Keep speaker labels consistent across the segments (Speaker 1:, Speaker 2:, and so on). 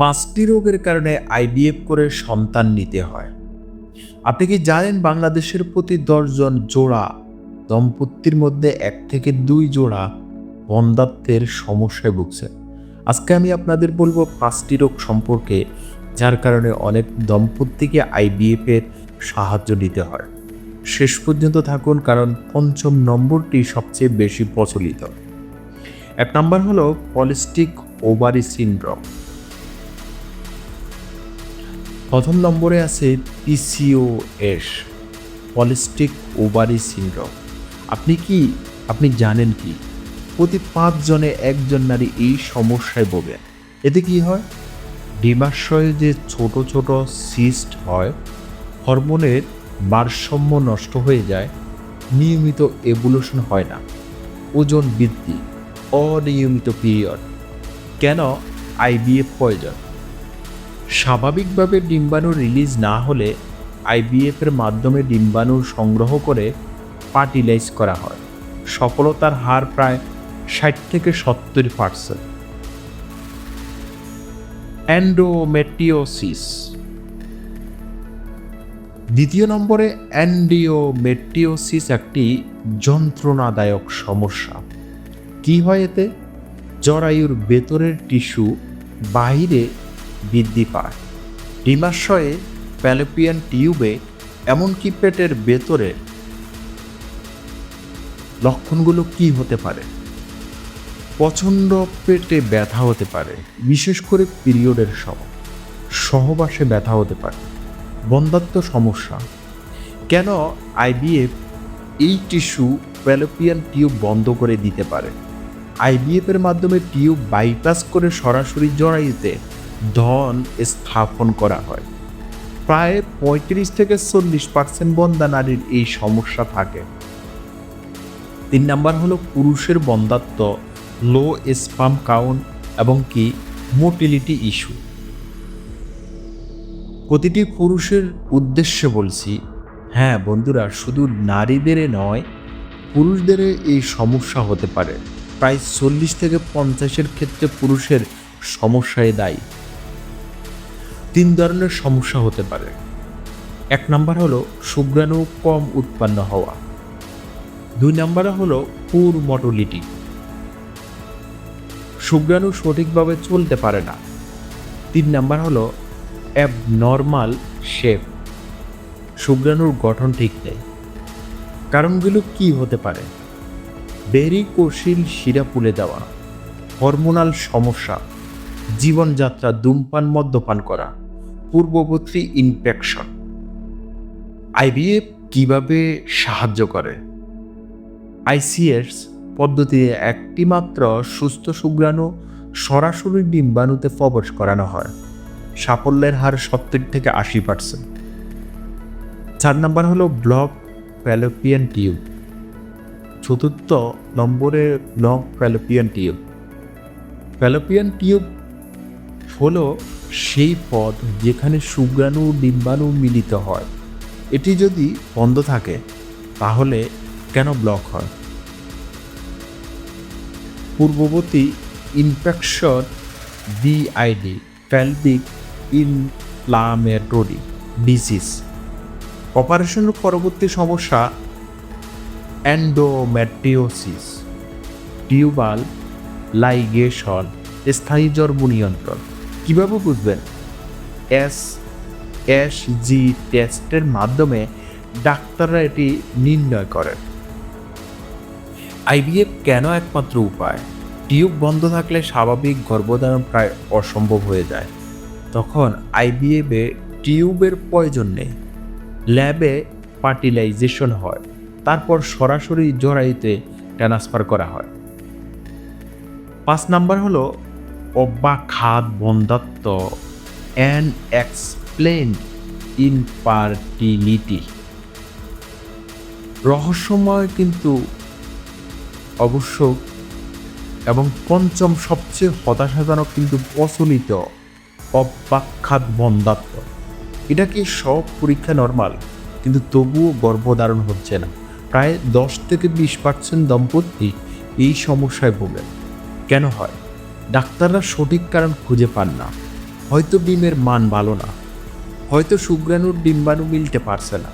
Speaker 1: পাঁচটি রোগের কারণে আইভিএফ করে সন্তান নিতে হয়। আপনি কি জানেন বাংলাদেশের প্রতি দশজন জোড়া, দম্পতির মধ্যে এক থেকে দুই জোড়া বন্ধাত্বের সমস্যায় ভুগছে? আজকে আমি আপনাদের বলব পাঁচটি রোগ সম্পর্কে, যার কারণে অনেক দম্পতিকে আইবিএফ এর সাহায্য নিতে হয়। শেষ পর্যন্ত থাকুন, কারণ পঞ্চম নম্বরটি সবচেয়ে বেশি প্রচলিত। এক নম্বর হলো পলিস্টিক ওভারি সিনড্রোম। প্রথম নম্বরে আছে পিসিওএস পলিস্টিক ওভারি সিনড্রোম। আপনি কি, আপনি জানেন কি? প্রতি পাঁচজনে একজন নারী এই সমস্যায় ভোগে। এতে কি হয়? ডিমাশয়ে যে ছোট ছোট সিস্ট হয়, হরমোনের ভারসাম্য নষ্ট হয়ে যায়, নিয়মিত এভুলেশন হয় না। ওজন বৃদ্ধি, অনিয়মিত পিরিয়ড কেন? আইবিএফ প্রয়োজন স্বাভাবিকভাবে ডিম্বাণু রিলিজ না হলে আইবিএফের মাধ্যমে ডিম্বাণু সংগ্রহ করে পার্টিলাইজ করা হয়। সফলতার হার প্রায় ষাট থেকে সত্তর পার্সেন্ট। অ্যান্ডোমেট্রিওসিস। দ্বিতীয় নম্বরে অ্যান্ডিওমেট্রিওসিস একটি যন্ত্রণাদায়ক সমস্যা। কি হয় এতে? জরায়ুর ভেতরের টিস্যু বাইরে বৃদ্ধি পায়। ডিমাশয়ে প্যালোপিয়ান টিউবে এমনকি পেটের ভেতরে লক্ষণগুলো কি হতে পারে? প্রচণ্ড পেটে ব্যথা হতে পারে, বিশেষ করে পিরিয়ডের সময়। সহবাসে ব্যথা হতে পারে, বন্ধাত্ম সমস্যা। কেন আইবিএফ এই টিস্যু প্যালোপিয়ান টিউব বন্ধ করে দিতে পারে? আইবিএফ এর মাধ্যমে টিউব বাইপাস করে সরাসরি জরায়ুতে ধন স্থাপন করা হয়। প্রায় পঁয়ত্রিশ থেকে চল্লিশ পার্সেন্ট বন্ধা নারীর এই সমস্যা থাকে। তিন নাম্বার হলো পুরুষের বন্ধাত্ব লো স্পাম কাউন্ট এবং কি মোটিলিটি ইস্যু প্রতিটি পুরুষের উদ্দেশ্যে বলছি হ্যাঁ বন্ধুরা, শুধু নারীদের নয় পুরুষদের এই সমস্যা হতে পারে। প্রায় চল্লিশ থেকে পঞ্চাশের ক্ষেত্রে পুরুষের সমস্যায় দায়ী। তিন ধরনের সমস্যা হতে পারে। এক নাম্বার হলো শুক্রাণু কম উৎপন্ন হওয়া। দুই নাম্বারে হলো পুর মটোলিটি। শুক্রাণু সঠিকভাবে চলতে পারে না। তিন নাম্বার হলো অ্যাব নর্মাল শেপ। শুক্রাণুর গঠন ঠিক নেই। কারণগুলো কি হতে পারে? বেরি কোশিল শিরা পুলে দেওয়া। হরমোনাল সমস্যা। জীবনযাত্রা ধূমপান, মদ্যপান করা, পূর্ববর্তী ইনফেকশন আইভিএফ কীভাবে সাহায্য করে? আইসিএস পদ্ধতিতে একটি মাত্র সুস্থ শুক্রাণু সরাসরি ডিম্বাণুতে প্রবেশ করানো হয়। সাফল্যের হার সত্তর থেকে আশি পার্সেন্ট চার নম্বর হলো ব্লক প্যালোপিয়ান টিউব। চতুর্থ নম্বরে block fallopian tube. Fallopian tube হলো সেই পথ যেখানে শুক্রাণু ডিম্বাণু মিলিত হয়। এটি যদি বন্ধ থাকে, তাহলে কেন ব্লক হয়? পূর্ববর্তী infection PID pelvic inflammatory disease. অপারেশনের পরবর্তী সমস্যা অ্যান্ডোম্যাট্রিওসিস টিউবাল লাইগেশন, স্থায়ী জন্ম নিয়ন্ত্রণ। কীভাবে বুঝবেন? এস এস, জি টেস্টের মাধ্যমে ডাক্তাররা এটি নির্ণয় করেন। আইভিএফ কেন একমাত্র উপায়? টিউব বন্ধ থাকলে স্বাভাবিক গর্ভধারণ প্রায় অসম্ভব হয়ে যায়। তখন আইবিএফে টিউবের প্রয়োজন নেই। ল্যাবে ফার্টিলাইজেশন হয়। তারপর সরাসরি জরায়ুতে ট্রান্সফার করা হয়। পাঁচ নাম্বার হলো অব্যাখাত বন্ধাত্ম অ্যান্ড এক্সপ্লেন ইনফার্টিলিটি রহস্যময় কিন্তু অবশ্য এবং পঞ্চম সবচেয়ে হতাশাজনক কিন্তু প্রচলিত অব্যাখ্যাত বন্ধাত্ম এটা কি সব পরীক্ষা নর্মাল কিন্তু তবুও গর্ভধারণ হচ্ছে না। প্রায় দশ থেকে বিশ পার্সেন্ট দম্পতি এই সমস্যায় ভোগেন। কেন হয়? ডাক্তাররা সঠিক কারণ খুঁজে পান না। হয়তো ডিমের মান ভালো না। হয়তো শুক্রাণুর ডিম্বাণু মিলতে পারছে না।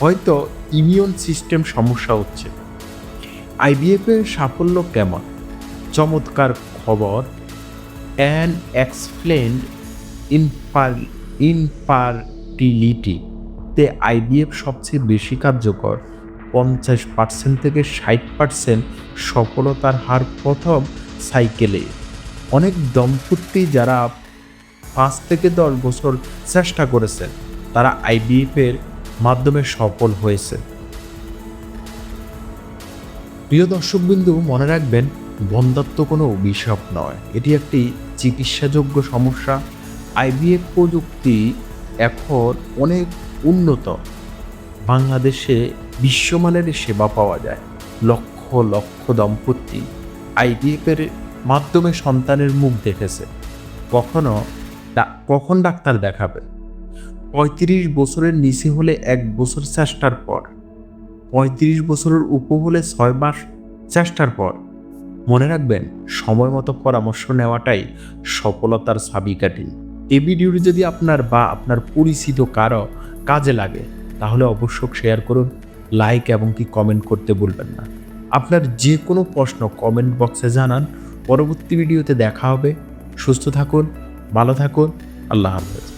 Speaker 1: হয়তো ইমিউন সিস্টেম সমস্যা হচ্ছে। আইবিএফের সাফল্য কেমন? চমৎকার খবর। অ্যান এক্সপ্লেন্ড ইনফার, ইনফার্টিলিটিতে আইবিএফ সবচেয়ে বেশি কার্যকর। পঞ্চাশ পার্সেন্ট থেকে ষাট পার্সেন্ট সফলতার হার প্রথম সাইকেলে। অনেক দম্পতি যারা পাঁচ থেকে দশ বছর চেষ্টা করেছেন তারা আইবিএফের মাধ্যমে সফল হয়েছে। প্রিয় দর্শকবিন্দু, মনে রাখবেন, বন্ধাত্ম কোনো অভিশাপ নয়। এটি একটি চিকিৎসাযোগ্য সমস্যা। আইবিএফ প্রযুক্তি এখন অনেক উন্নত। বাংলাদেশে বিশ্বমানের সেবা পাওয়া যায়। লক্ষ লক্ষ দম্পতি আইবিএফের মাধ্যমে সন্তানের মুখ দেখেছে। কখনো কখন ডাক্তার দেখাবেন পঁয়ত্রিশ বছরের নিচে হলে এক বছর চেষ্টার পর। পঁয়ত্রিশ বছরের উপ হলে ছয় মাস চেষ্টার পর। মনে রাখবেন, সময় মতো পরামর্শ নেওয়াটাই সফলতার চাবিকাঠি। এই ভিডিওটি যদি আপনার বা আপনার পরিচিত কারও কাজে লাগে, তাহলে অবশ্যই শেয়ার করুন, লাইক এবং কি কমেন্ট করতে ভুলবেন না। আপনার যে কোনো প্রশ্ন কমেন্ট বক্সে জানান পরবর্তী ভিডিওতে দেখা হবে। সুস্থ থাকুন ভালো থাকুন। আল্লাহ হাফেজ।